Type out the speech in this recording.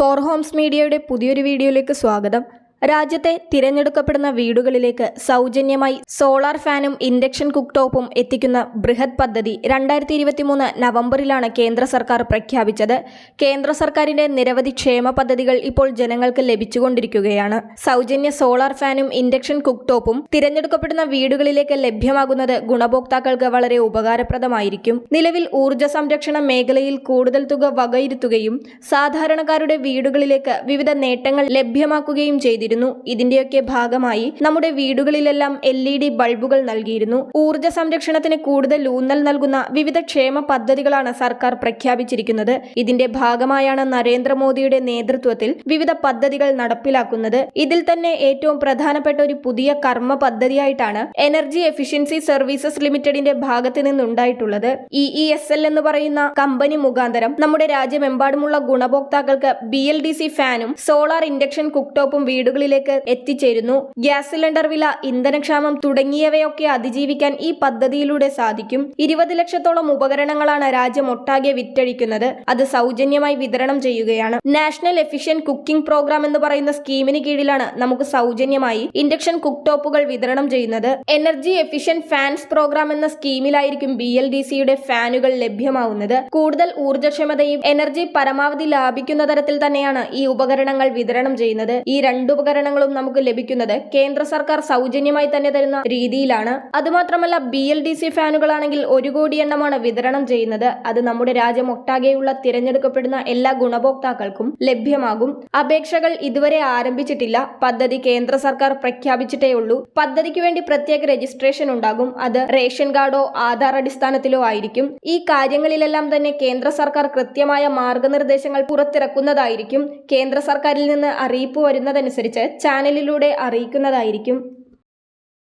Four Holmes മീഡിയയുടെ പുതിയൊരു വീഡിയോയിലേക്ക് സ്വാഗതം. രാജ്യത്തെ തിരഞ്ഞെടുക്കപ്പെടുന്ന വീടുകളിലേക്ക് സൗജന്യമായി സോളാർ ഫാനും ഇൻഡക്ഷൻ കുക്ക് ടോപ്പും എത്തിക്കുന്ന ബൃഹത് പദ്ധതി രണ്ടായിരത്തി ഇരുപത്തിമൂന്ന് നവംബറിലാണ് കേന്ദ്ര സർക്കാർ പ്രഖ്യാപിച്ചത്. കേന്ദ്ര സർക്കാരിന്റെ നിരവധി ക്ഷേമ പദ്ധതികൾ ഇപ്പോൾ ജനങ്ങൾക്ക് ലഭിച്ചുകൊണ്ടിരിക്കുകയാണ്. സൗജന്യ സോളാർ ഫാനും ഇൻഡക്ഷൻ കുക്ക് ടോപ്പും തിരഞ്ഞെടുക്കപ്പെടുന്ന വീടുകളിലേക്ക് ലഭ്യമാകുന്നത് ഗുണഭോക്താക്കൾക്ക് വളരെ ഉപകാരപ്രദമായിരിക്കും. നിലവിൽ ഊർജ സംരക്ഷണ മേഖലയിൽ കൂടുതൽ തുക വകയിരുത്തുകയും സാധാരണക്കാരുടെ വീടുകളിലേക്ക് വിവിധ നേട്ടങ്ങൾ ലഭ്യമാക്കുകയും ചെയ്തിരുന്നു. ഇതിന്റെയൊക്കെ ഭാഗമായി നമ്മുടെ വീടുകളിലെല്ലാം എൽ ഇ ഡി ബൾബുകൾ നൽകിയിരുന്നു. ഊർജ സംരക്ഷണത്തിന് കൂടുതൽ ഊന്നൽ നൽകുന്ന വിവിധ ക്ഷേമ പദ്ധതികളാണ് സർക്കാർ പ്രഖ്യാപിച്ചിരിക്കുന്നത്. ഇതിന്റെ ഭാഗമായാണ് നരേന്ദ്രമോദിയുടെ നേതൃത്വത്തിൽ വിവിധ പദ്ധതികൾ നടപ്പിലാക്കുന്നത്. ഇതിൽ തന്നെ ഏറ്റവും പ്രധാനപ്പെട്ട ഒരു പുതിയ കർമ്മ പദ്ധതിയായിട്ടാണ് എനർജി എഫിഷ്യൻസി സർവീസസ് ലിമിറ്റഡിന്റെ ഭാഗത്ത് നിന്നുണ്ടായിട്ടുള്ളത്. ഇ ഇ എസ് എൽ എന്ന് പറയുന്ന കമ്പനി മുഖാന്തരം നമ്മുടെ രാജ്യമെമ്പാടുമുള്ള ഗുണഭോക്താക്കൾക്ക് ബി എൽ ഡി സി ഫാനും സോളാർ ഇൻഡക്ഷൻ കുക്ടോപ്പും വീടുകളിലേക്ക് എത്തിച്ചേരുന്നു. ഗ്യാസ് സിലിണ്ടർ വില ഇന്ധനക്ഷാമം തുടങ്ങിയവയൊക്കെ അതിജീവിക്കാൻ ഈ പദ്ധതിയിലൂടെ സാധിക്കും. ഇരുപത് ലക്ഷത്തോളം ഉപകരണങ്ങളാണ് രാജ്യം ഒട്ടാകെ വിറ്റഴിക്കുന്നത്. അത് സൗജന്യമായി വിതരണം ചെയ്യുകയാണ്. നാഷണൽ എഫിഷ്യൻ കുക്കിംഗ് പ്രോഗ്രാം എന്ന് പറയുന്ന സ്കീമിന് കീഴിലാണ് നമുക്ക് സൗജന്യമായി ഇൻഡക്ഷൻ കുക്ക് ടോപ്പുകൾ വിതരണം ചെയ്യുന്നത്. എനർജി എഫിഷ്യൻ ഫാൻസ് പ്രോഗ്രാം എന്ന സ്കീമിലായിരിക്കും ബി എൽ ഡി സിയുടെ ഫാനുകൾ ലഭ്യമാവുന്നത്. കൂടുതൽ ഊർജക്ഷമതയും എനർജി പരമാവധി ലാഭിക്കുന്ന തരത്തിൽ തന്നെയാണ് ഈ ഉപകരണങ്ങൾ വിതരണം ചെയ്യുന്നത്. ഈ രണ്ട് ഉപകരണങ്ങളും നമുക്ക് ലഭിക്കുന്നത് കേന്ദ്ര സർക്കാർ സൗജന്യമായി തന്നെ തരുന്ന രീതിയിലാണ്. അതുമാത്രമല്ല ബി എൽ ഡി സി ഫാനുകളാണെങ്കിൽ ഒരു കോടി എണ്ണമാണ് വിതരണം ചെയ്യുന്നത്. അത് നമ്മുടെ രാജ്യം ഒട്ടാകെയുള്ള തിരഞ്ഞെടുക്കപ്പെടുന്ന എല്ലാ ഗുണഭോക്താക്കൾക്കും ലഭ്യമാകും. അപേക്ഷകൾ ഇതുവരെ ആരംഭിച്ചിട്ടില്ല. പദ്ധതി കേന്ദ്ര സർക്കാർ പ്രഖ്യാപിച്ചിട്ടേ ഉള്ളൂ. പദ്ധതിക്ക് വേണ്ടി പ്രത്യേക രജിസ്ട്രേഷൻ ഉണ്ടാകും. അത് റേഷൻ കാർഡോ ആധാർ അടിസ്ഥാനത്തിലോ ആയിരിക്കും. ഈ കാര്യങ്ങളിലെല്ലാം തന്നെ കേന്ദ്ര സർക്കാർ കൃത്യമായ മാർഗനിർദ്ദേശങ്ങൾ പുറത്തിറക്കുന്നതായിരിക്കും. കേന്ദ്ര സർക്കാരിൽ നിന്ന് അറിയിപ്പ് വരുന്നതനുസരിച്ച് ചാനലിലൂടെ അറിയിക്കുന്നതായിരിക്കും